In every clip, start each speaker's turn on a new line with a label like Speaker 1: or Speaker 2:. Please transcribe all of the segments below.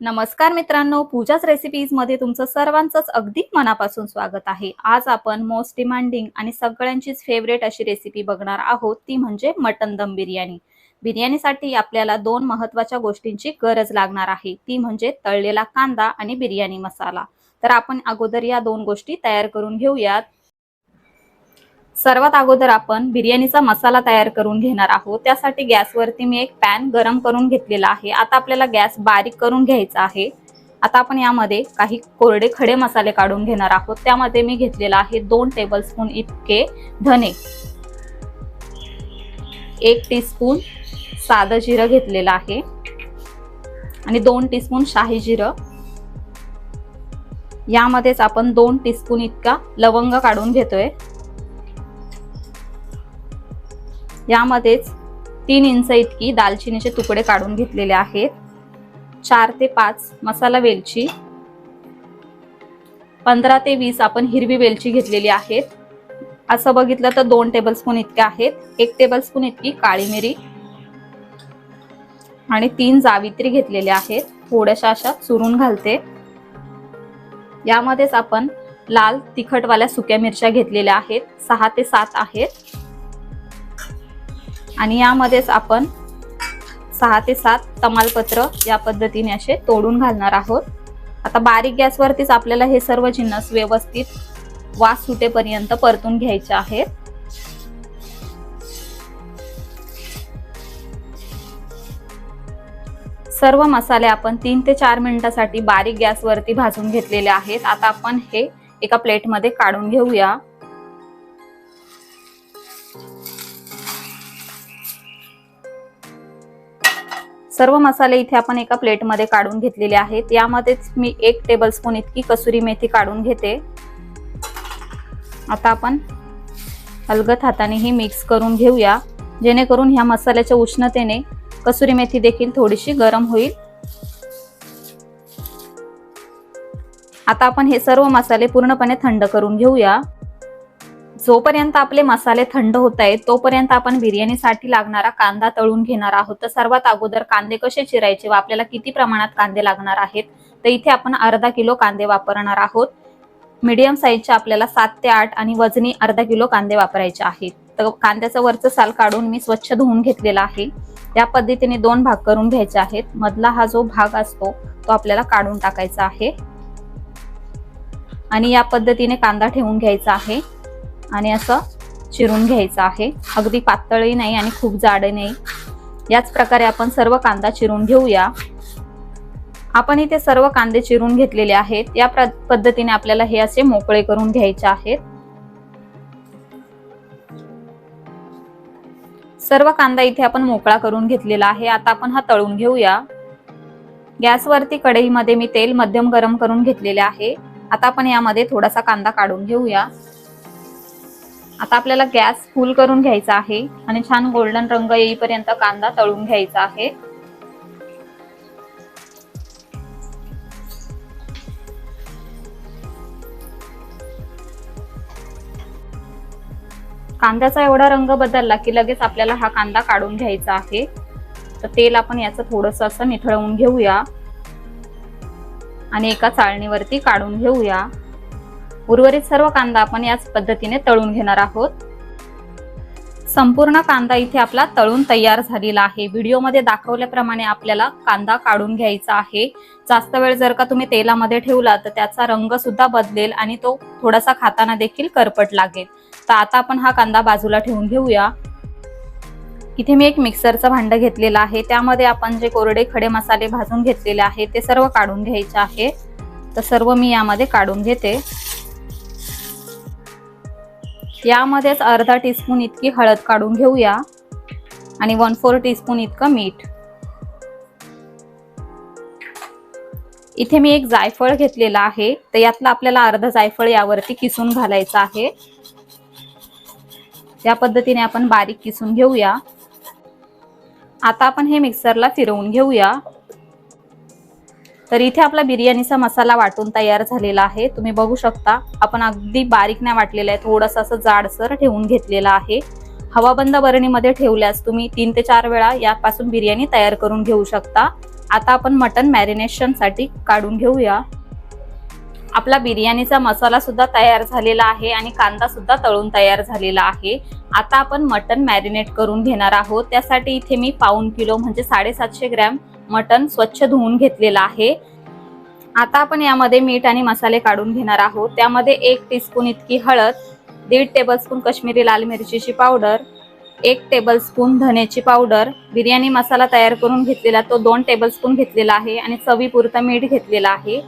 Speaker 1: नमस्कार मित्रांनो पूजाच रेसिपीजमध्ये तुमचं सर्वांचंच अगदी मनापासून स्वागत आहे. आज आपण मोस्ट डिमांडिंग आणि सगळ्यांचीच फेवरेट अशी रेसिपी बघणार आहोत ती म्हणजे मटन दम बिर्याणी. बिर्याणीसाठी आपल्याला दोन महत्त्वाच्या गोष्टींची गरज लागणार आहे ती म्हणजे तळलेला कांदा आणि बिर्याणी मसाला. तर आपण अगोदर या दोन गोष्टी तयार करून घेऊयात. सर्वात अगोदर आपण बिर्याणीचा मसाला तयार करून घेणार आहोत. त्यासाठी गॅसवरती मी एक पॅन गरम करून घेतलेला आहे. आता आपल्याला गॅस बारीक करून घ्यायचा आहे. आता आपण यामध्ये काही कोरडे खडे मसाले काढून घेणार आहोत. त्यामध्ये मी घेतलेला आहे दोन टेबलस्पून इतके धने. एक टीस्पून साधं जिरं घेतलेलं आहे. आणि दोन टीस्पून शाही जिरं. यामध्येच आपण दोन टीस्पून इतका लवंग काढून घेतोय. यामध्येच तीन इंच इतकी दालचिनीचे तुकडे काढून घेतलेले आहेत. चार ते पाच मसाला वेलची. पंधरा ते वीस आपण हिरवी वेलची घेतलेली आहेत. असं बघितलं तर दोन टेबलस्पून इतके आहेत. एक टेबलस्पून इतकी काळी मिरी. आणि तीन जावित्री घेतलेल्या आहेत. थोड्याशा अशा चुरून घालते. यामध्येच आपण लाल तिखटवाल्या सुक्या मिरच्या घेतलेल्या आहेत. सहा ते सात आहेत. आणि यामध्येच आपण सहा ते सात तमालपत्र या पद्धतीने असे तोडून घालणार आहोत. आता बारीक गॅसवरतीच आपल्याला हे सर्व जिन्नस व्यवस्थित वास सुटेपर्यंत परतून घ्यायचे आहेत. सर्व मसाले आपण तीन ते चार मिनिटासाठी बारीक गॅसवरती भाजून घेतलेले आहेत. आता आपण हे एका प्लेटमध्ये काढून घेऊया. सर्व मसाले इथे आपण एका प्लेटमध्ये काढून घेतलेले आहेत. यामध्येच मी एक टेबलस्पून इतकी कसुरी मेथी काढून घेते. आता आपण अलगत हाताने ही मिक्स करून घेऊया. जेणेकरून ह्या मसाल्याच्या उष्णतेने कसुरी मेथी देखील थोडीशी गरम होईल. आता आपण हे सर्व मसाले पूर्णपणे थंड करून घेऊया. जोपर्यंत आपले मसाले थंड होत आहेत तोपर्यंत आपण बिर्याणीसाठी लागणारा कांदा तळून घेणार आहोत. तर सर्वात अगोदर कांदे कसे चिरायचे व आपल्याला किती प्रमाणात कांदे लागणार आहेत तर इथे आपण अर्धा किलो कांदे वापरणार आहोत. मीडियम साईजचे आपल्याला सात ते आठ आणि वजनी अर्धा किलो कांदे वापरायचे आहेत. तर कांद्याचं वरचं साल काढून मी स्वच्छ धुवून घेतलेला आहे. या पद्धतीने दोन भाग करून घ्यायचे आहेत. मधला हा जो भाग असतो तो आपल्याला काढून टाकायचा आहे. आणि या पद्धतीने कांदा ठेवून घ्यायचा आहे. आणि असं चिरून घ्यायचं आहे. अगदी पातळही नाही आणि खूप जाड नाही. याच प्रकारे आपण सर्व कांदा चिरून घेऊया. आपण इथे सर्व कांदे चिरून घेतलेले आहेत. या पद्धतीने आपल्याला हे असे मोकळे करून घ्यायचे आहेत. सर्व कांदा इथे आपण मोकळा करून घेतलेला आहे. आता आपण हा तळून घेऊया. गॅसवरती कढईमध्ये मी तेल मध्यम गरम करून घेतलेले आहे. आता आपण यामध्ये थोडासा कांदा काढून घेऊया. आता आपल्याला गॅस फुल करून घ्यायचा आहे आणि छान गोल्डन रंग येईपर्यंत कांदा तळून घ्यायचा आहे. कांद्याचा एवढा रंग बदलला की लगेच आपल्याला हा कांदा काढून घ्यायचा आहे. तर तेल आपण याचं थोडस असं निथळवून घेऊया. आणि एका चाळणीवरती काढून घेऊया. उर्वरित सर्व कांदा आपण याच पद्धतीने तळून घेणार आहोत. संपूर्ण कांदा इथे आपला तळून तयार झालेला आहे. व्हिडिओमध्ये दाखवल्याप्रमाणे आपल्याला कांदा काढून घ्यायचा आहे. जास्त वेळ जर का तुम्ही तेलामध्ये ठेवला तर त्याचा रंग सुद्धा बदलेल आणि तो थोडासा खाताना देखील करपट लागेल. तर आता आपण हा कांदा बाजूला ठेवून घेऊया. इथे मी एक मिक्सरचं भांडं घेतलेलं आहे. त्यामध्ये आपण जे कोरडे खडे मसाले भाजून घेतलेले आहे ते सर्व काढून घ्यायचे आहे. तर सर्व मी यामध्ये काढून घेते. यामध्येच अर्धा टीस्पून इतकी हळद काढून घेऊया. आणि वन फोर टीस्पून इतकं मीठ. इथे मी एक जायफळ घेतलेला आहे. तर यातलं आपल्याला अर्ध जायफळ यावरती किसून घालायचं आहे. या पद्धतीने आपण बारीक किसून घेऊया. आता आपण हे मिक्सरला फिरवून घेऊया. तर इथे आपला बिर्याणीचा मसाला वाटून तयार झालेला आहे. तुम्ही बघू शकता आपण अगदी बारीक नाही वाटलेला आहे. थोडंसं असं जाडसर ठेवून घेतलेला आहे. हवाबंद बरणीमध्ये ठेवल्यास तुम्ही तीन ते चार वेळा यापासून बिर्याणी तयार करून घेऊ शकता. आता आपण मटन मॅरिनेशनसाठी काढून घेऊया. आपला बिर्याणीचा मसाला सुद्धा तयार झालेला आहे आणि कांदा सुद्धा तळून तयार झालेला आहे. आता आपण मटन मॅरिनेट करून घेणार आहोत. त्यासाठी इथे मी पाऊन किलो म्हणजे साडेसातशे ग्रॅम मटन स्वच्छ धुवून घेतलेलं आहे. आता आपण यामध्ये मीठ आणि मसाले काढून घेणार आहोत. त्यामध्ये एक टीस्पून इतकी हळद दीड टेबलस्पून कश्मीरी लाल मिरचीची पावडर एक टेबलस्पून धण्याची पावडर बिर्याणी मसाला तयार करून घेतलेला तो दोन टेबलस्पून घेतलेला आहे आणि चवीपुरतं मीठ घेतलेलं आहे.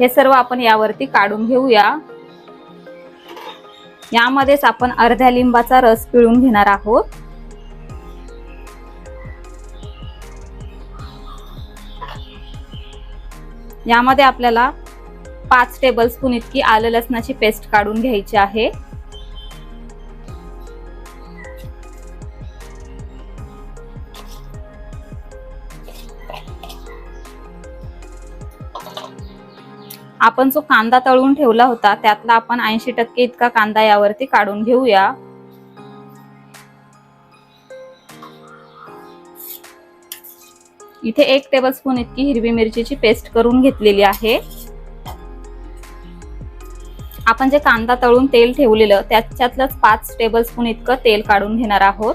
Speaker 1: हे सर्व आपण यावरती काढून घेऊया. यामध्येच आपण अर्ध्या लिंबाचा रस पिळून घेणार आहोत. यामध्ये आपल्याला पाच टेबलस्पून इतकी आलं लसणाची पेस्ट काढून घ्यायची आहे. आपण जो कांदा तळून ठेवला होता त्यातला आपण ऐंशी टक्के इतका कांदा यावरती काढून घेऊया. इथे एक टेबलस्पून इतकी हिरवी मिरचीची पेस्ट करून घेतलेली आहे. आपण जे कांदा तळून तेल ठेवलेलं त्याच्यातलंच पाच टेबलस्पून इतकं तेल काढून घेणार आहोत.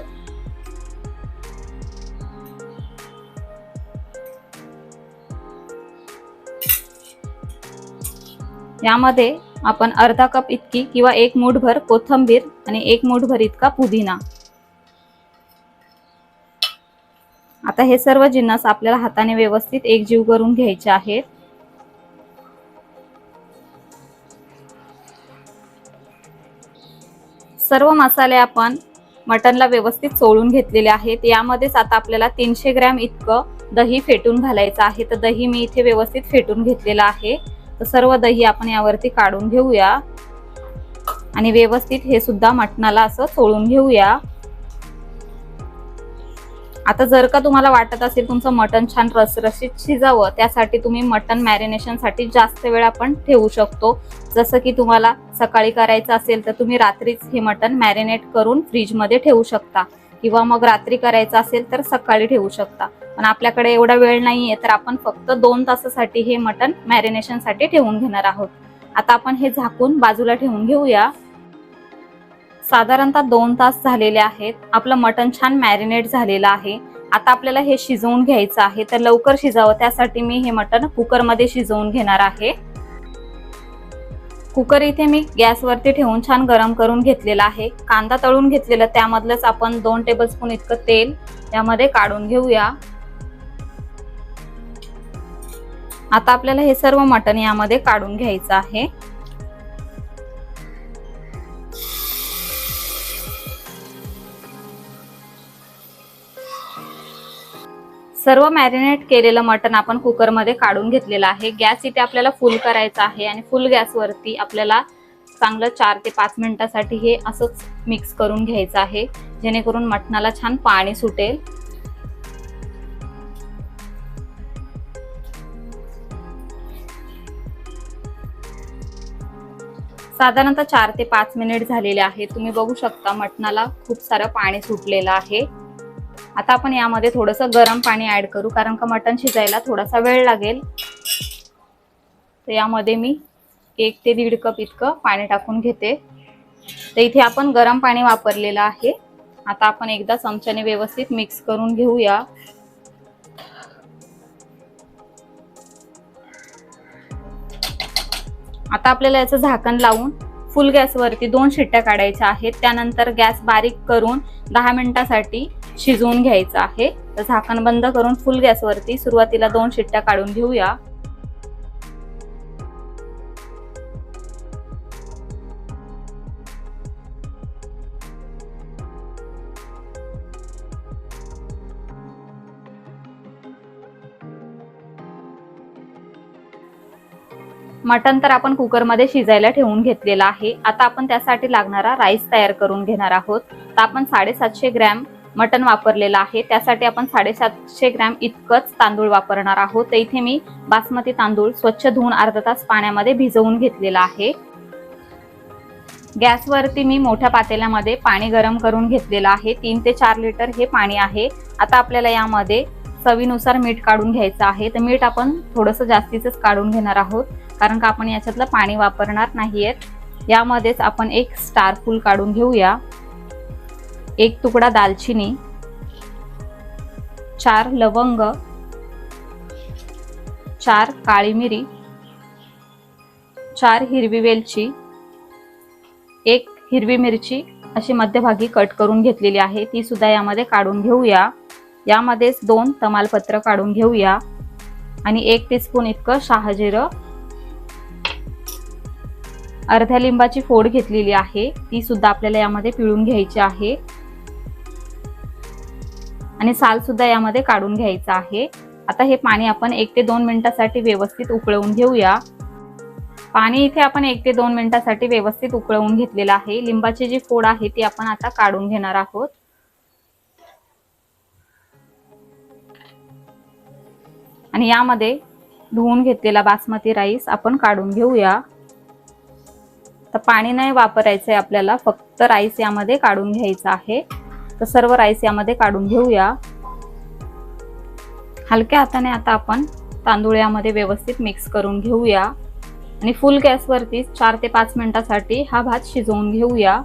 Speaker 1: यामध्ये आपण अर्धा कप इतकी किंवा एक मूठभर कोथंबीर आणि एक मूठभर इतका पुदिना. आता हे सर्व जिन्नस आपल्याला हाताने व्यवस्थित एकजीव करून घ्यायचे आहेत. सर्व मसाले आपण मटनला व्यवस्थित चोळून घेतलेले आहेत. यामध्येच आता आपल्याला तीनशे ग्रॅम इतकं दही फेटून घालायचं आहे. तर दही मी इथे व्यवस्थित फेटून घेतलेलं आहे. तर सर्व दही आपण यावरती काढून घेऊया. आणि व्यवस्थित हे सुद्धा मटणाला असं चोळून घेऊया. आता जर का तुम्हाला वाटत असेल तुमचं मटन छान रसरशीत शिजावं त्यासाठी तुम्ही मटन मॅरिनेशनसाठी जास्त वेळ आपण ठेवू शकतो. जसं की तुम्हाला सकाळी करायचं असेल तर तुम्ही रात्रीच हे मटन मॅरिनेट करून फ्रीजमध्ये ठेवू शकता. किंवा मग रात्री करायचं असेल तर सकाळी ठेवू शकता. पण आपल्याकडे एवढा वेळ नाहीये तर आपण फक्त दोन तासासाठी हे मटन मॅरिनेशनसाठी ठेवून घेणार आहोत. आता आपण हे झाकून बाजूला ठेवून घेऊया. साधारणतः दोन तास झालेले आहेत. आपलं मटन छान मॅरिनेट झालेलं आहे. आता आपल्याला हे शिजवून घ्यायचं आहे. तर लवकर शिजावं. त्यासाठी मी हे मटन कुकरमध्ये शिजवून घेणार आहे. कुकर इथे मी गॅसवरती ठेवून छान गरम करून घेतलेला आहे. कांदा तळून घेतलेला त्यामधलंच आपण दोन टेबलस्पून इतकं तेल त्यामध्ये काढून घेऊया. आता आपल्याला हे सर्व मटण यामध्ये काढून घ्यायचं आहे. सर्व मॅरिनेट केलेलं मटण आपण कुकरमध्ये काढून घेतलेलं आहे. गॅस इथे आपल्याला फुल करायचा आहे आणि फुल गॅसवरती आपल्याला चांगलं चार ते पाच मिनिटासाठी हे असंच मिक्स करून घ्यायचं आहे. जेणेकरून मटणाला छान पाणी सुटेल. साधारणतः चार ते पाच मिनिट झालेले आहे तुम्ही बघू शकता मटणाला खूप सारं पाणी सुटलेलं आहे. आता आपण यामध्ये थोडंसं गरम पाणी ॲड करू कारण का मटण शिजायला थोडासा वेळ लागेल. तर यामध्ये मी एक ते दीड कप इतकं पाणी टाकून घेते. तर इथे आपण गरम पाणी वापरलेलं आहे. आता आपण एकदा चमच्याने व्यवस्थित मिक्स करून घेऊया. आता आपल्याला याचं झाकण लावून फुल गॅसवरती दोन शिट्ट्या काढायच्या आहेत. त्यानंतर गॅस बारीक करून दहा मिनिटासाठी शिजवून घ्यायचं आहे. तर झाकण बंद करून फुल गॅसवरती सुरुवातीला दोन शिट्ट्या काढून घेऊया. मटन तर आपण कुकरमध्ये शिजायला ठेवून घेतलेला आहे. आता आपण त्यासाठी लागणारा राईस तयार करून घेणार आहोत. तर आपण साडेसातशे ग्रॅम मटन वापरलेलं आहे. त्यासाठी आपण साडेसातशे ग्रॅम इतकंच तांदूळ वापरणार आहोत. तर इथे मी बासमती तांदूळ स्वच्छ धुवून अर्धा तास पाण्यामध्ये भिजवून घेतलेला आहे. गॅसवरती मी मोठ्या पातेल्यामध्ये पाणी गरम करून घेतलेलं आहे. तीन ते चार लिटर हे पाणी आहे. आता आपल्याला यामध्ये चवीनुसार मीठ काढून घ्यायचं आहे. तर मीठ आपण थोडंसं जास्तीचंच काढून घेणार आहोत. कारण का आपण याच्यातलं पाणी वापरणार नाहीयेत. यामध्येच आपण एक स्टार फूल काढून घेऊया. एक तुकडा दालचिनी चार लवंग चार काळी मिरी चार हिरवी वेलची एक हिरवी मिरची अशी मध्यभागी कट करून घेतलेली आहे. ती सुद्धा यामध्ये काढून घेऊया. यामध्येच दोन तमालपत्र काढून घेऊया. आणि एक टीस्पून इतकं शहाजिरं अर्ध्या लिंबाची फोड घेतलेली आहे. ती सुद्धा आपल्याला यामध्ये पिळून घ्यायची आहे. आणि साल सुद्धा यामध्ये काढून घ्यायचं आहे. आता हे पाणी आपण एक ते दोन मिनिटासाठी व्यवस्थित उकळवून घेऊया. पाणी इथे आपण एक ते दोन मिनिटासाठी व्यवस्थित उकळवून घेतलेलं आहे. लिंबाची जी फोड आहे ती आपण आता काढून घेणार आहोत. आणि यामध्ये धुवून घेतलेला बासमती राईस आपण काढून घेऊया. तर पाणी नाही वापरायचंय आपल्याला फक्त राईस यामध्ये काढून घ्यायचं आहे. तर सर्व राईस यामध्ये काढून घेऊया. हलक्या हाताने आता आपण तांदूळ यामध्ये व्यवस्थित मिक्स करून घेऊया. आणि फुल गॅसवरती चार ते पाच मिनिटासाठी हा भात शिजवून घेऊया.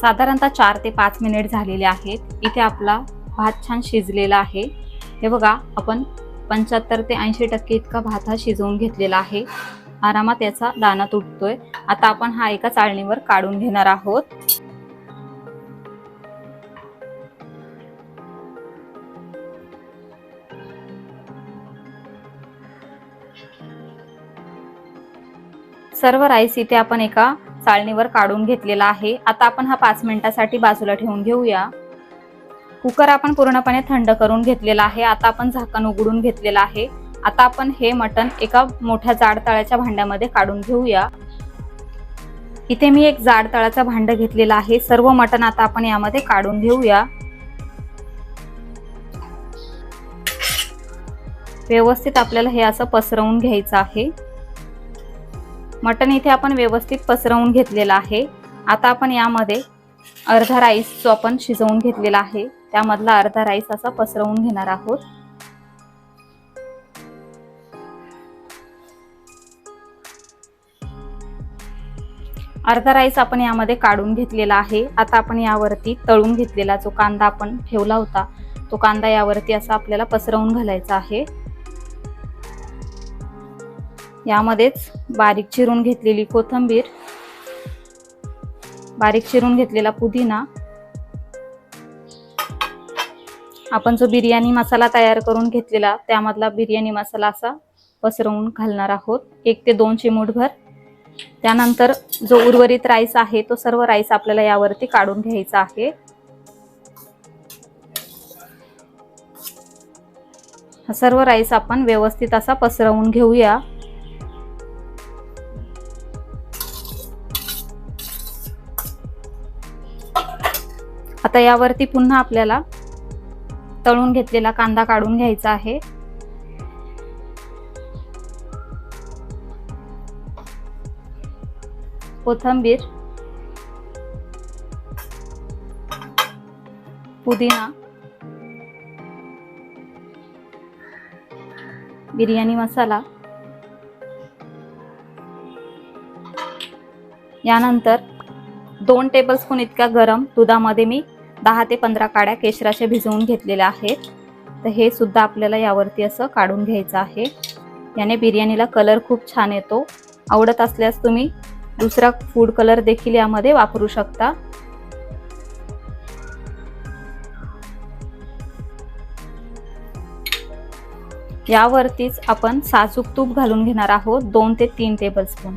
Speaker 1: साधारणतः चार ते पाच मिनिट झालेले आहेत. इथे आपला भात छान शिजलेला आहे. हे बघा आपण पंच्याहत्तर ते ऐंशी टक्के इतका भात हा शिजवून घेतलेला आहे. आरामात याचा दाना तुटतोय आता आपण हा एका चाळणीवर काढून घेणार आहोत. सर्व राईस इथे आपण एका चाळणीवर काढून घेतलेला आहे. आता आपण हा पाच मिनिटासाठी बाजूला ठेवून घेऊया. कुकर आपण पूर्णपणे थंड करून घेतलेला आहे. आता आपण झाकण उघडून घेतलेला आहे. आता आपण हे मटण एका मोठ्या जाड तळ्याच्या भांड्यामध्ये काढून घेऊया. इथे मी एक जाडतळाचं भांड घेतलेलं आहे. सर्व मटण आता आपण यामध्ये काढून घेऊया. व्यवस्थित आपल्याला हे असं पसरवून घ्यायचं आहे. मटण इथे आपण व्यवस्थित पसरवून घेतलेलं आहे. आता आपण यामध्ये अर्धा राईस जो आपण शिजवून घेतलेला आहे त्यामधला अर्धा राईस असा पसरवून घेणार आहोत. अर्धा राईस आपण यामध्ये काढून घेतलेला आहे. आता आपण यावरती तळून घेतलेला जो कांदा आपण ठेवला होता तो कांदा यावरती असा आपल्याला पसरवून घालायचा आहे. यामध्येच बारीक चिरून घेतलेली कोथंबीर बारीक चिरून घेतलेला पुदिना आपण जो बिर्याणी मसाला तयार करून घेतलेला त्यामधला बिर्याणी मसाला असा पसरवून घालणार आहोत. एक ते दोन चिमूटभर त्यानंतर जो उर्वरित राईस आहे तो सर्व राईस आपल्याला यावरती काढून घ्यायचा आहे. हा सर्व राईस आपण व्यवस्थित असा पसरवून घेऊया. आता यावरती पुन्हा आपल्याला तळून घेतलेला कांदा काढून घ्यायचा आहे. कोथंबीर पुदिना बिर्याणी मसाला यानंतर दोन टेबलस्पून इतक्या गरम दुधामध्ये मी दहा ते पंधरा काड्या केशराच्या भिजवून घेतलेल्या आहेत. तर हे सुद्धा आपल्याला यावरती असं काढून घ्यायचं आहे. याने बिर्याणीला कलर खूप छान येतो. आवडत असल्यास तुम्ही दुसरा फूड कलर देखील यामध्ये वापरू शकता. यावरतीच आपण साजूक तूप घालून घेणार आहोत दोन ते तीन टेबलस्पून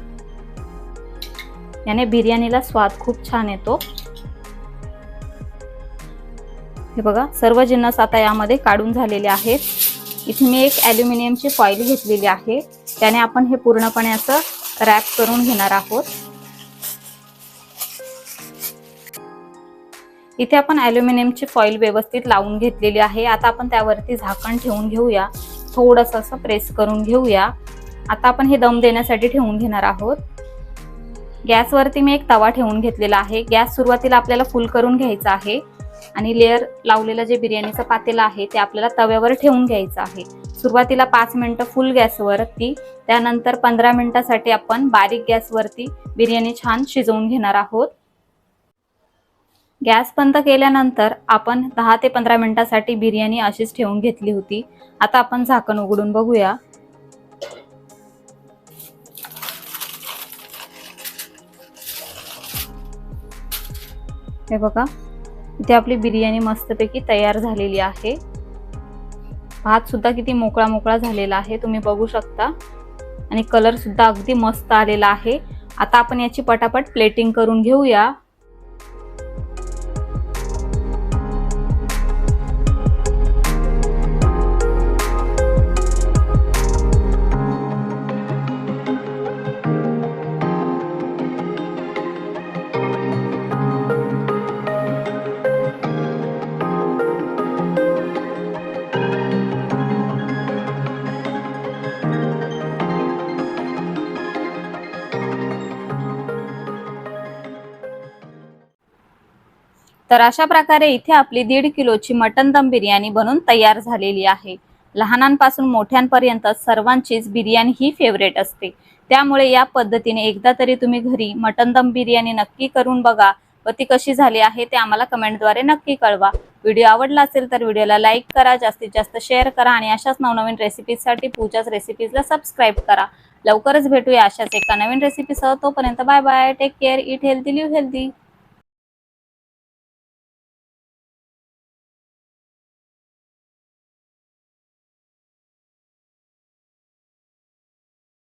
Speaker 1: याने बिर्याणीला स्वाद खूप छान येतो. हे बघा सर्व जिन्नस आता यामध्ये काढून झालेले आहेत. इथे मी एक ॲल्युमिनियमची फॉईल घेतलेली आहे. त्याने आपण हे पूर्णपणे असं रॅप करून घेणार आहोत. इथे आपण ॲल्युमिनियमची फॉईल व्यवस्थित लावून घेतलेली आहे. आता आपण त्यावरती झाकण ठेवून घेऊया. थोडंसं असं प्रेस करून घेऊया. आता आपण हे दम देण्यासाठी ठेवून घेणार आहोत. गॅसवरती मी एक तवा ठेवून घेतलेला आहे. गॅस सुरुवातीला आपल्याला फुल करून घ्यायचा आहे. आणि लेअर लावलेलं जे बिर्याणीचं पातेलं आहे ते आपल्याला तव्यावर ठेवून घ्यायचं आहे. सुरुवातीला पाच मिनटं फुल गॅसवरती त्यानंतर पंधरा मिनटासाठी आपण बारीक गॅसवरती बिर्याणी छान शिजवून घेणार आहोत. गॅस बंद केल्यानंतर आपण दहा ते पंधरा मिनटासाठी बिर्याणी अशीच ठेवून घेतली होती. आता आपण झाकण उघडून बघूया. हे बघा इथे आपली बिर्याणी मस्तपैकी तयार झालेली आहे. भात सुद्धा किती मोकळा मोकळा झालेला आहे तुम्ही बघू शकता. आणि कलर सुद्धा अगदी मस्त आलेला आहे. आता आपण याची पटापट प्लेटिंग करून घेऊया. तर अशा प्रकारे इथे आपली दीड किलोची मटन दम बिर्याणी बनून तयार झालेली आहे. लहानांपासून मोठ्यांपर्यंत सर्वांचीच बिर्याणी ही फेवरेट असते. त्यामुळे या पद्धतीने एकदा तरी तुम्ही घरी मटन दम बिर्याणी नक्की करून बघा. व ती कशी झाली आहे ते आम्हाला कमेंटद्वारे नक्की कळवा. व्हिडिओ आवडला असेल तर व्हिडिओला लाईक करा जास्तीत जास्त शेअर करा आणि अशाच नवनवीन रेसिपीजसाठी पूजाच रेसिपीजला सबस्क्राईब करा. लवकरच भेटूया अशाच एका नवीन रेसिपीसह. तोपर्यंत bye bye take care eat healthy live healthy